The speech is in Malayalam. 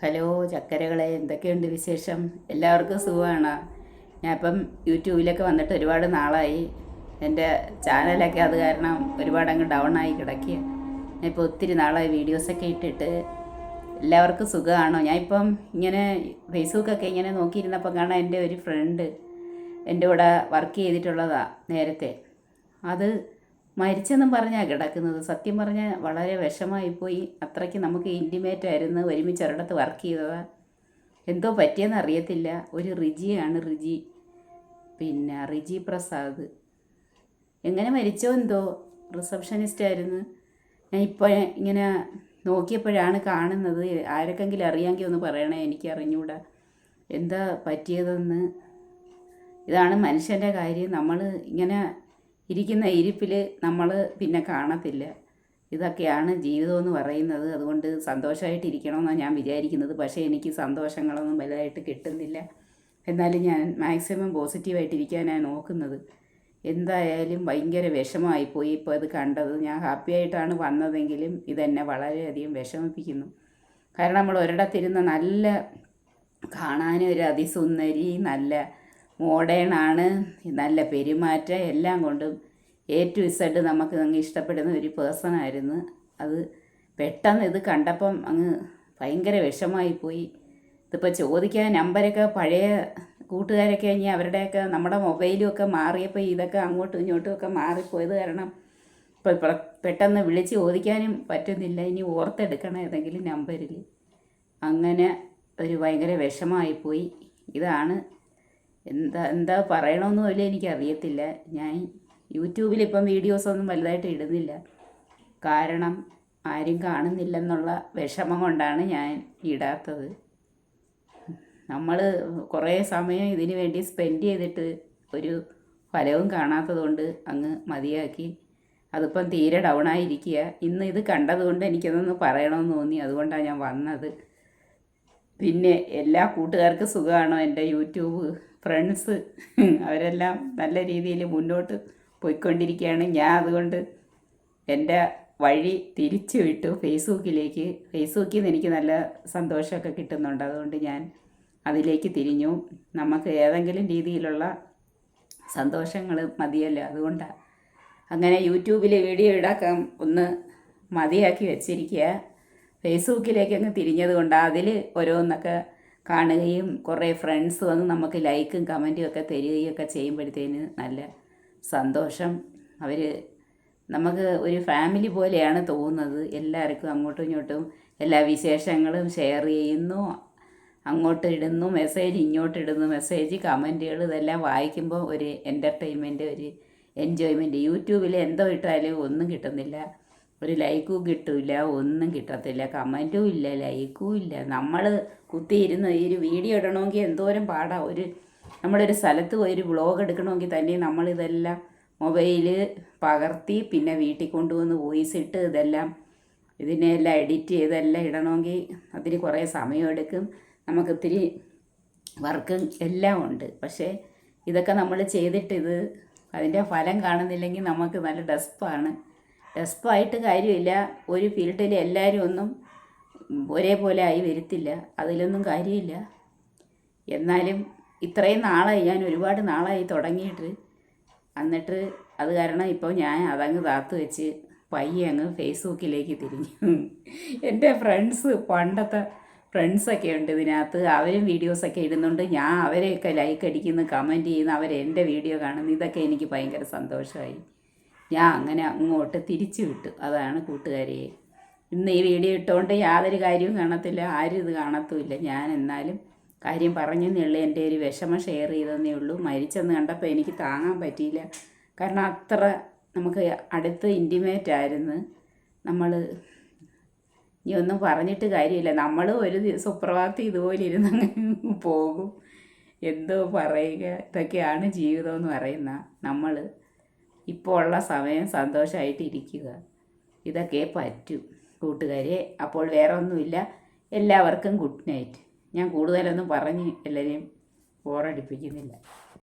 ഹലോ ചക്കരകളെ എന്തൊക്കെയുണ്ട് വിശേഷം? എല്ലാവർക്കും സുഖമാണ്? ഞാൻ ഇപ്പം യൂട്യൂബിലൊക്കെ വന്നിട്ട് ഒരുപാട് നാളായി. എന്റെ ചാനലൊക്കെ അത് കാരണം ഒരുപാട് അങ്ങ് ഡൗൺ ആയി കിടക്കി. ഞാൻ ഇപ്പോൾ ഒത്തിരി നാളായി വീഡിയോസൊക്കെ ഇട്ടിട്ട്. എല്ലാവർക്കും സുഖമാണോ? ഞാൻ ഇപ്പം ഇങ്ങനെ ഫേസ്ബുക്കൊക്കെ ഇങ്ങനെ നോക്കിയിരുന്നപ്പം കാണാൻ എന്റെ ഒരു ഫ്രണ്ട് എന്റെ കൂടെ വർക്ക് ചെയ്തിട്ടുള്ളതാണ് നേരത്തെ. അത് മരിച്ചെന്നും പറഞ്ഞാൽ കിടക്കുന്നത്. സത്യം പറഞ്ഞാൽ വളരെ വിഷമായിപ്പോയി. അത്രയ്ക്ക് നമുക്ക് ഇന്റിമേറ്റ് ആയിരുന്നു ഒരുമിച്ച് ഒരിടത്ത് വർക്ക് ചെയ്തതാ. എന്തോ പറ്റിയെന്ന് അറിയത്തില്ല. ഒരു റിജിയാണ് റിജി. പിന്നെ റിജി പ്രസാദ്. എങ്ങനെ മരിച്ചോ എന്തോ? റിസപ്ഷനിസ്റ്റ് ആയിരുന്നു. ഞാൻ ഇപ്പോൾ ഇങ്ങനെ നോക്കിയപ്പോഴാണ് കാണുന്നത്. ആരൊക്കെങ്കിലും അറിയാമെങ്കിൽ ഒന്ന് പറയണേ എനിക്ക് അറിഞ്ഞൂടാ എന്താ പറ്റിയതെന്ന്? ഇതാണ് മനുഷ്യന്റെ കാര്യം. നമ്മൾ ഇങ്ങനെ ഇരിക്കുന്ന ഇരിപ്പിൽ നമ്മൾ പിന്നെ കാണത്തില്ല. ഇതൊക്കെയാണ് ജീവിതം എന്ന് പറയുന്നത്. അതുകൊണ്ട് സന്തോഷമായിട്ടിരിക്കണമെന്നാണ് ഞാൻ വിചാരിക്കുന്നത്. പക്ഷേ എനിക്ക് സന്തോഷങ്ങളൊന്നും വലുതായിട്ട് കിട്ടുന്നില്ല. എന്നാലും ഞാൻ മാക്സിമം പോസിറ്റീവായിട്ടിരിക്കാനാണ് നോക്കുന്നത്. എന്തായാലും ഭയങ്കര വിഷമമായിപ്പോയി. ഇപ്പോൾ ഇത് കണ്ടത് ഞാൻ ഹാപ്പി ആയിട്ടാണ് വന്നതെങ്കിലും ഇതെന്നെ വളരെയധികം വിഷമിപ്പിക്കുന്നു. കാരണം നമ്മൾ ഒരിടത്തിരുന്ന നല്ല കാണാനൊരു അതിസുന്ദരി നല്ല മോഡേൺ ആണ് നല്ല പെരുമാറ്റം. എല്ലാം കൊണ്ടും എ ടു ഇസഡ് നമുക്ക് അങ്ങ് ഇഷ്ടപ്പെടുന്ന ഒരു പേഴ്സൺ ആയിരുന്നു. അത് പെട്ടെന്ന് ഇത് കണ്ടപ്പം അങ്ങ് ഭയങ്കര വിഷമായി പോയി. ഇതിപ്പോൾ ചോദിക്കാൻ നമ്പരൊക്കെ പഴയ കൂട്ടുകാരൊക്കെ ഇനി അവരുടെയൊക്കെ നമ്മുടെ മൊബൈലും ഒക്കെ മാറിയപ്പോൾ ഇതൊക്കെ അങ്ങോട്ടും ഇങ്ങോട്ടും ഒക്കെ മാറിപ്പോയത് കാരണം ഇപ്പോൾ പെട്ടെന്ന് വിളിച്ച് ചോദിക്കാനും പറ്റുന്നില്ല. ഇനി ഓർത്തെടുക്കണം ഏതെങ്കിലും നമ്പറിൽ അങ്ങനെ ഒരു ഭയങ്കര വിഷമായിപ്പോയി ഇതാണ് എന്താ എന്താ പറയണമെന്ന് പോലും എനിക്കറിയത്തില്ല. ഞാൻ യൂട്യൂബിൽ ഇപ്പം വീഡിയോസൊന്നും വലുതായിട്ട് ഇടുന്നില്ല. കാരണം ആരും കാണുന്നില്ലെന്നുള്ള വിഷമം കൊണ്ടാണ് ഞാൻ ഇടാത്തത്. നമ്മൾ കുറേ സമയം ഇതിനു വേണ്ടി സ്പെൻഡ് ചെയ്തിട്ട് ഒരു ഫലവും കാണാത്തതുകൊണ്ട് അങ്ങ് മതിയാക്കി. അതിപ്പം തീരെ ഡൗൺ ആയിരിക്കുക ഇന്ന് ഇത് കണ്ടതുകൊണ്ട് എനിക്കതൊന്ന് പറയണമെന്ന് തോന്നി. അതുകൊണ്ടാണ് ഞാൻ വന്നത്. പിന്നെ എല്ലാ കൂട്ടുകാർക്കും സുഖമാണോ എന്റെ യൂട്യൂബ്? ഫ്രണ്ട്സ് അവരെല്ലാം നല്ല രീതിയിൽ മുന്നോട്ട് പോയിക്കൊണ്ടിരിക്കുകയാണ്. ഞാൻ അതുകൊണ്ട് എന്റെ വഴി തിരിച്ചു വിട്ടു ഫേസ്ബുക്കിലേക്ക്. ഫേസ്ബുക്കിൽ നിന്ന് എനിക്ക് നല്ല സന്തോഷമൊക്കെ കിട്ടുന്നുണ്ട്. അതുകൊണ്ട് ഞാൻ അതിലേക്ക് തിരിഞ്ഞു. നമുക്ക് ഏതെങ്കിലും രീതിയിലുള്ള സന്തോഷങ്ങൾ മതിയല്ലോ. അതുകൊണ്ടാണ് അങ്ങനെ യൂട്യൂബിൽ വീഡിയോ ഇടാക്കാൻ ഒന്ന് മതിയാക്കി വെച്ചിരിക്കുക. ഫേസ്ബുക്കിലേക്ക് അങ്ങ് തിരിഞ്ഞത് കൊണ്ട് അതിൽ ഓരോന്നൊക്കെ കാണുകയും കുറേ ഫ്രണ്ട്സ് വന്ന് നമുക്ക് ലൈക്കും കമന്റും ഒക്കെ തരികയും ഒക്കെ ചെയ്യുമ്പോഴത്തേന് നല്ല സന്തോഷം. അവർ നമുക്ക് ഒരു ഫാമിലി പോലെയാണ് തോന്നുന്നത്. എല്ലാവർക്കും അങ്ങോട്ടും ഇങ്ങോട്ടും എല്ലാ വിശേഷങ്ങളും ഷെയർ ചെയ്യുന്നു. അങ്ങോട്ട് ഇടുന്നു മെസ്സേജ് ഇങ്ങോട്ട് ഇടുന്നു മെസ്സേജ് കമന്റുകൾ ഇതെല്ലാം വായിക്കുമ്പോൾ ഒരു എന്റർടൈൻമെന്റ് ഒരു എൻജോയ്മെന്റ് യൂട്യൂബിൽ എന്തോ ഇട്ടാലും ഒന്നും കിട്ടുന്നില്ല. ഒരു ലൈക്കും കിട്ടില്ല ഒന്നും കിട്ടത്തില്ല കമന്റും ഇല്ല ലൈക്കും ഇല്ല. നമ്മൾ കുത്തിയിരുന്ന് ഈ ഒരു വീഡിയോ ഇടണമെങ്കിൽ എന്തോരം പാടാ. ഒരു നമ്മളൊരു സ്ഥലത്ത് പോയി ഒരു വ്ളോഗ് എടുക്കണമെങ്കിൽ തന്നെ നമ്മളിതെല്ലാം മൊബൈൽ പകർത്തി പിന്നെ വീട്ടിൽ കൊണ്ടുവന്ന് വോയിസ് ഇട്ട് ഇതെല്ലാം ഇതിനെല്ലാം എഡിറ്റ് ചെയ്തെല്ലാം ഇടണമെങ്കിൽ അതിന് കുറേ സമയമെടുക്കും നമുക്ക് ഇത്തിരി വർക്കും എല്ലാം ഉണ്ട്. പക്ഷേ ഇതൊക്കെ നമ്മൾ ചെയ്തിട്ടിത് അതിന്റെ ഫലം കാണുന്നില്ലെങ്കിൽ നമുക്ക് നല്ല ഡെസ്പാണ്. ഡെസ്പായിട്ട് കാര്യമില്ല. ഒരു ഫീൽഡിൽ എല്ലാവരും ഒന്നും ഒരേപോലെ ആയി വരത്തില്ല. അതിലൊന്നും കാര്യമില്ല. എന്നാലും ഇത്രയും നാളായി ഞാൻ ഒരുപാട് നാളായി തുടങ്ങിയിട്ട്. എന്നിട്ട് അത് കാരണം ഇപ്പോൾ ഞാൻ അതങ്ങ് താത്തു വെച്ച് പയ്യെ അങ്ങ് ഫേസ്ബുക്കിലേക്ക് തിരിഞ്ഞു. എന്റെ ഫ്രണ്ട്സ് പണ്ടത്തെ ഫ്രണ്ട്സൊക്കെ ഉണ്ട് ഇതിനകത്ത്. അവരും വീഡിയോസൊക്കെ ഇടുന്നുണ്ട്. ഞാൻ അവരെയൊക്കെ ലൈക്ക് അടിക്കുന്നു കമന്റ് ചെയ്യുന്നു. അവരെന്റെ വീഡിയോ കാണുന്നു. ഇതൊക്കെ എനിക്ക് ഭയങ്കര സന്തോഷമായി. ഞാൻ അങ്ങനെ അങ്ങോട്ട് തിരിച്ചു വിട്ടു. അതാണ് കൂട്ടുകാരിയെ. ഇന്ന് ഈ വീഡിയോ ഇട്ടുകൊണ്ട് യാതൊരു കാര്യവും കാണത്തില്ല. ആരും ഇത് കാണത്തുമില്ല. ഞാൻ എന്നാലും കാര്യം പറഞ്ഞു ഉള്ളൂ എന്റെ ഒരു വിഷമം ഷെയർ ചെയ്തെന്നേ ഉള്ളൂ. മരിച്ചെന്ന് കണ്ടപ്പോൾ എനിക്ക് താങ്ങാൻ പറ്റിയില്ല. കാരണം അത്ര നമുക്ക് അടുത്ത് ഇന്റിമേറ്റ് ആയിരുന്നു. നമ്മൾ ഇനി ഒന്നും പറഞ്ഞിട്ട് കാര്യമില്ല. നമ്മൾ ഒരു സുപ്രഭാതം ഇതുപോലെ ഇരുന്ന് പോകും. എന്തോ പറയുക. ഇതൊക്കെയാണ് ജീവിതം എന്ന് പറയുന്ന നമ്മൾ ഇപ്പോൾ ഉള്ള സമയം സന്തോഷമായിട്ടിരിക്കുക ഇതൊക്കെ പറ്റൂ കൂട്ടുകാരെ. അപ്പോൾ വേറെ ഒന്നുമില്ല എല്ലാവർക്കും ഗുഡ് നൈറ്റ്. ഞാൻ കൂടുതലൊന്നും പറഞ്ഞ് എല്ലാവരെയും ബോറടിപ്പിക്കുന്നില്ല